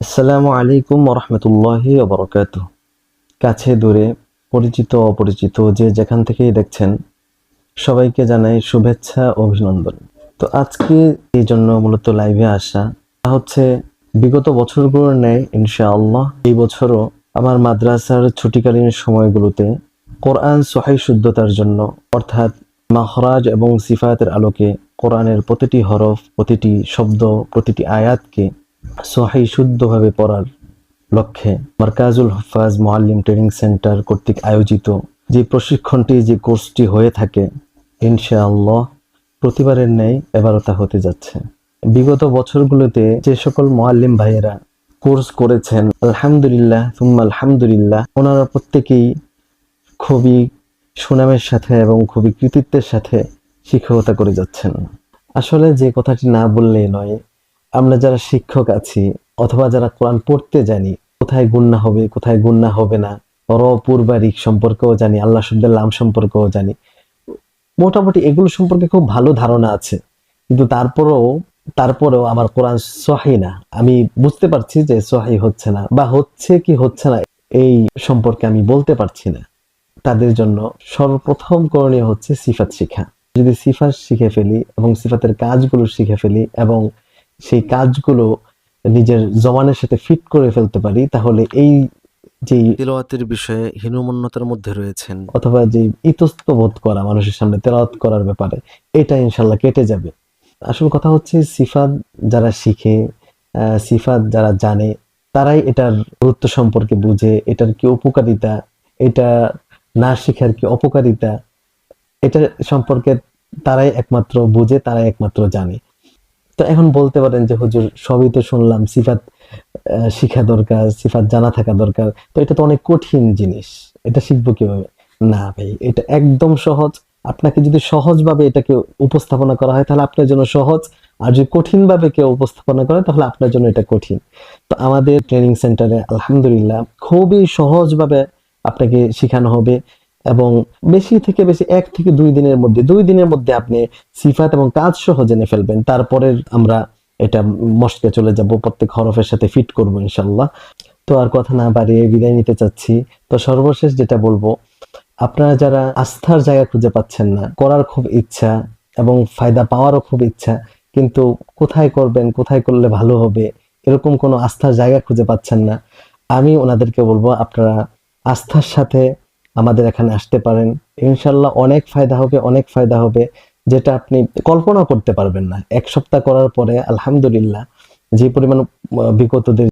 আসসালামু আলাইকুম রহমতুল্লাহি বরকাত কাছে দূরে, পরিচিত অপরিচিত, যে যেখান থেকেই দেখছেন, সবাইকে জানাই শুভেচ্ছা অভিনন্দন। তো আজকে এই জন্য মূলত লাইভে আসা, তা হচ্ছে বিগত বছরগুলোর ন্যায়, ইনশাআল্লাহ, এই বছরও আমার মাদ্রাসার ছুটিকালীন সময়গুলোতে কোরআন সহাই শুদ্ধতার জন্য, অর্থাৎ মাহরাজ এবং সিফাতের আলোকে কোরআনের প্রতিটি হরফ, প্রতিটি শব্দ, প্রতিটি আয়াতকে সহাই শুদ্ধভাবে পড়ার লক্ষ্যে মার্কাজুল হফাজ মোয়াল্লিম ট্রেনিং সেন্টার কর্তৃক আয়োজিত যে প্রশিক্ষণটি, যে কোর্সটি হয়ে থাকে, ইনশাআল্লাহ প্রতিবারের ন্যায় এবারও তা হতে যাচ্ছে। বিগত বছরগুলোতে যে সকল মোয়াল্লিম ভাইয়েরা কোর্স করেছেন, আলহামদুলিল্লাহ তুম্মা আলহামদুলিল্লাহ, ওনারা প্রত্যেকেই খুবই সুনামের সাথে এবং খুবই কৃতিত্বের সাথে শিক্ষকতা করে যাচ্ছেন। আসলে যে কথাটি না বললেই নয় আমরা যারা শিক্ষক আছি অথবা যারা কোরআন পড়তে জানি, কোথায় গুন্না হবে, কোথায় গুন্না হবে না র পূর্বারিক সম্পর্কেও জানি, আল্লাহ শব্দের লাম সম্পর্কেও জানি। মোটামুটি এগুলো সম্পর্কে খুব ভালো ধারণা আছে। কিন্তু তারপরেও তারপরেও আমার কোরআন সহি না। আমি বুঝতে পারছি যে সহি হচ্ছে না বা হচ্ছে কি হচ্ছে না, এই সম্পর্কে আমি বলতে পারছি না। তাদের জন্য সর্বপ্রথম করণীয় হচ্ছে সিফাত শিখা যদি সিফাত শিখে ফেলি এবং সিফাতের কাজগুলো শিখে ফেলি এবং সেই কাজগুলো নিজের জমানের সাথে ফিট করে ফেলতে পারি তাহলে এই যে তেলাওয়াতের বিষয়ে হীনমন্যতার মধ্যে রয়েছেন। অথবা যে ইতস্ত বোধ করা মানুষের সামনে তেলাওয়াত করার ব্যাপারে এটা ইনশাল্লাহ কেটে যাবে। আসল কথা হচ্ছে সিফাত যারা শিখে সিফাত যারা জানে তারাই এটার গুরুত্ব সম্পর্কে বুঝে এটার কি উপকারিতা এটা না শিখার কি অপকারিতা এটা সম্পর্কে তারাই একমাত্র বুঝে তারাই একমাত্র জানে। তো এখন বলতে পারেন যে হুজুর সবই তো শুনলাম, সিফাত শিখা দরকার, সিফাত জানা থাকা দরকার। তো এটা তো অনেক কঠিন জিনিস। এটা শিখব কীভাবে? না ভাই, এটা একদম সহজ। আপনাকে যদি সহজভাবে এটাকে উপস্থাপনা করা হয়, তাহলে আপনার জন্য সহজ। আর যদি কঠিন ভাবে কেউ উপস্থাপনা করে, তাহলে আপনার জন্য এটা কঠিন। তো আমাদের ট্রেনিং সেন্টারে আলহামদুলিল্লাহ খুবই সহজভাবে আপনাকে শেখানো হবে। এবং বেশি থেকে বেশি এক থেকে দুই দিনের মধ্যে, দুই দিনের মধ্যে আপনি সিফাত এবং কাজ সহ জেনে ফেলবেন। তারপরে আমরা এটা মস্কে চলে যাব, প্রত্যেক হরফের সাথে ফিট করব ইনশাল্লাহ তো আর কথা না বাড়িয়ে বিদায় নিতে চাচ্ছি। তো সর্বশেষ যেটা বলব, আপনারা যারা আস্থার জায়গা খুঁজে পাচ্ছেন না, করার খুব ইচ্ছা এবং ফায়দা পাওয়ারও খুব ইচ্ছা, কিন্তু কোথায় করবেন, কোথায় করলে ভালো হবে, এরকম কোনো আস্থার জায়গা খুঁজে পাচ্ছেন না, আমি ওনাদেরকে বলব আপনারা আস্থার সাথে আমাদের এখানে আসতে পারেন। ইনশাল্লাহ অনেক ফায়দা হবে, অনেক ফায়দা হবে, যেটা আপনি কল্পনা করতে পারবেন না। এক সপ্তাহ করার পরে আলহামদুলিল্লাহ, যে পরিমাণ বিগতদের